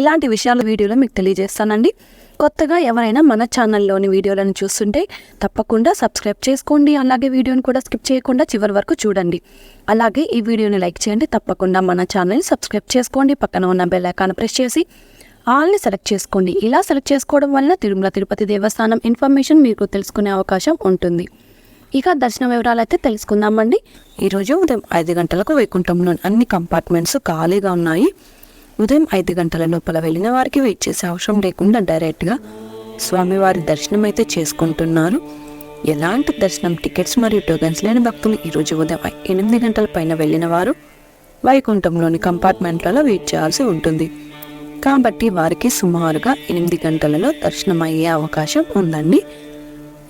ఇలాంటి విషయాలు వీడియోలో మీకు తెలియజేస్తానండి. కొత్తగా ఎవరైనా మన ఛానల్లోని వీడియోలను చూస్తుంటే తప్పకుండా సబ్స్క్రైబ్ చేసుకోండి. అలాగే వీడియోని కూడా స్కిప్ చేయకుండా చివరి వరకు చూడండి. అలాగే ఈ వీడియోని లైక్ చేయండి. తప్పకుండా మన ఛానల్ని సబ్స్క్రైబ్ చేసుకోండి. పక్కన ఉన్న బెల్ ఐకాన్ ప్రెస్ చేసి ఆల్ని సెలెక్ట్ చేసుకోండి. ఇలా సెలెక్ట్ చేసుకోవడం వలన తిరుమల తిరుపతి దేవస్థానం ఇన్ఫర్మేషన్ మీకు తెలుసుకునే అవకాశం ఉంటుంది. ఇక దర్శన వివరాలు అయితే తెలుసుకుందామండి. ఈరోజు ఉదయం ఐదు గంటలకు వైకుంఠంలో అన్ని కంపార్ట్మెంట్స్ ఖాళీగా ఉన్నాయి. ఉదయం ఐదు గంటల లోపల వెళ్ళిన వారికి వెయిట్ చేసే అవసరం లేకుండా డైరెక్ట్గా స్వామివారి దర్శనం అయితే చేసుకుంటున్నారు. ఎలాంటి దర్శనం టికెట్స్ మరియు టోకెన్స్ లేని భక్తులు ఈరోజు ఉదయం ఎనిమిది గంటల పైన వెళ్ళిన వారు వైకుంఠంలోని కంపార్ట్మెంట్లలో వెయిట్ చేయాల్సి ఉంటుంది. కాబట్టి వారికి సుమారుగా ఎనిమిది గంటలలో దర్శనం అయ్యే అవకాశం ఉందండి.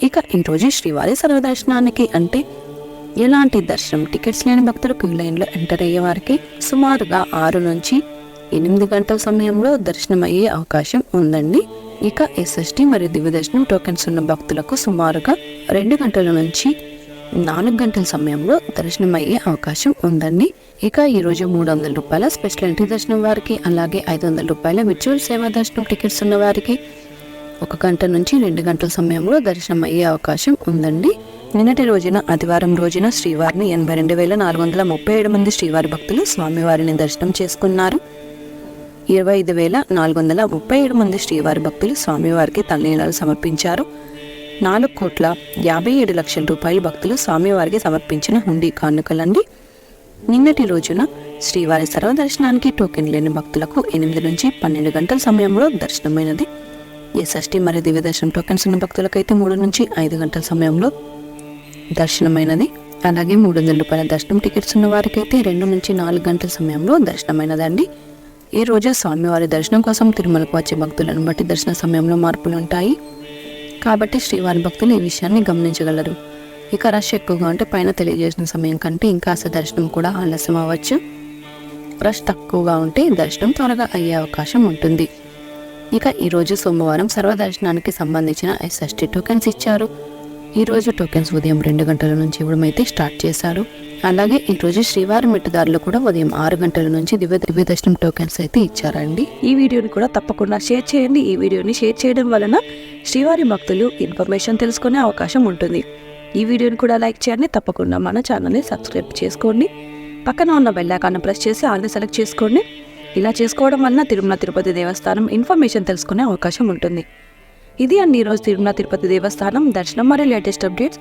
ఇక ఈరోజు శ్రీవారి సర్వదర్శనానికి అంటే ఎలాంటి దర్శనం టికెట్స్ లేని భక్తులు క్యూ లైన్లో ఎంటర్ అయ్యే వారికి సుమారుగా ఆరు నుంచి ఎనిమిది గంటల సమయంలో దర్శనం అయ్యే అవకాశం ఉందండి. ఇక ఎస్ఎస్టి మరియు దివ్యదర్శనం టోకెన్స్ ఉన్న భక్తులకు సుమారుగా రెండు గంటల నుంచి నాలుగు గంటల సమయంలో దర్శనం అయ్యే అవకాశం ఉందండి. ఇక ఈరోజు మూడు వందల రూపాయల స్పెషల్ ఎంట్రీ దర్శనం వారికి అలాగే ఐదు వందల రూపాయల విర్చువల్ సేవా దర్శనం టికెట్స్ ఉన్న వారికి ఒక గంట నుంచి రెండు గంటల సమయంలో దర్శనం అయ్యే అవకాశం ఉందండి. నిన్నటి రోజున ఆదివారం రోజున శ్రీవారిని ఎనభై రెండు వేల నాలుగు వందల ముప్పై ఏడు మంది శ్రీవారి భక్తులు స్వామివారిని దర్శనం చేసుకున్నారు. ఇరవై ఐదు వేల నాలుగు వందల ముప్పై ఏడు మంది శ్రీవారి భక్తులు స్వామివారికి తల్లీలాలు సమర్పించారు. నాలుగు కోట్ల యాభై ఏడు లక్షల రూపాయలు భక్తులు స్వామివారికి సమర్పించిన హుండీ కానుకలండి. నిన్నటి రోజున శ్రీవారి సర్వదర్శనానికి టోకెన్ లేని భక్తులకు ఎనిమిది నుంచి పన్నెండు గంటల సమయంలో దర్శనమైనది. ఎస్ఎస్టీ మరియు దివ్యదర్శనం టోకెన్స్ ఉన్న భక్తులకైతే మూడు నుంచి ఐదు గంటల సమయంలో దర్శనమైనది. అలాగే మూడు వందల రూపాయల దర్శనం టికెట్స్ ఉన్న వారికైతే రెండు నుంచి నాలుగు గంటల సమయంలో దర్శనమైనదండి. ఈ రోజు స్వామివారి దర్శనం కోసం తిరుమలకు వచ్చే భక్తులను బట్టి దర్శన సమయంలో మార్పులు ఉంటాయి. కాబట్టి శ్రీవారి భక్తులు ఈ విషయాన్ని గమనించగలరు. ఇక రష్ ఎక్కువగా ఉంటే పైన తెలియజేసిన సమయం కంటే ఇంకా దర్శనం కూడా ఆలస్యం అవ్వచ్చు. రష్ తక్కువగా ఉంటే దర్శనం త్వరగా అయ్యే అవకాశం ఉంటుంది. ఇక ఈరోజు సోమవారం సర్వదర్శనానికి సంబంధించిన ఎస్ఎస్టీ టోకెన్స్ ఇచ్చారు. ఈరోజు టోకెన్స్ ఉదయం రెండు గంటల నుంచి ఇవ్వడం అయితే స్టార్ట్ చేశారు. అలాగే ఈరోజు శ్రీవారి మెట్టుదారులు కూడా ఉదయం ఆరు గంటల నుంచి దివ్య దివ్య దర్శనం టోకెన్స్ అయితే ఇచ్చారండి. ఈ వీడియోని కూడా తప్పకుండా షేర్ చేయండి. ఈ వీడియోని షేర్ చేయడం వలన శ్రీవారి భక్తులు ఇన్ఫర్మేషన్ తెలుసుకునే అవకాశం ఉంటుంది. ఈ వీడియోని కూడా లైక్ చేయండి. తప్పకుండా మన ఛానల్ని సబ్స్క్రైబ్ చేసుకోండి. పక్కన ఉన్న బెల్లాకాన్ని ప్రెస్ చేసి ఆల్ని సెలెక్ట్ చేసుకోండి. ఇలా చేసుకోవడం వలన తిరుమల తిరుపతి దేవస్థానం ఇన్ఫర్మేషన్ తెలుసుకునే అవకాశం ఉంటుంది. ఇది అండి ఈరోజు తిరుమల తిరుపతి దేవస్థానం. దర్శనం మరియు లేటెస్ట్ అప్డేట్స్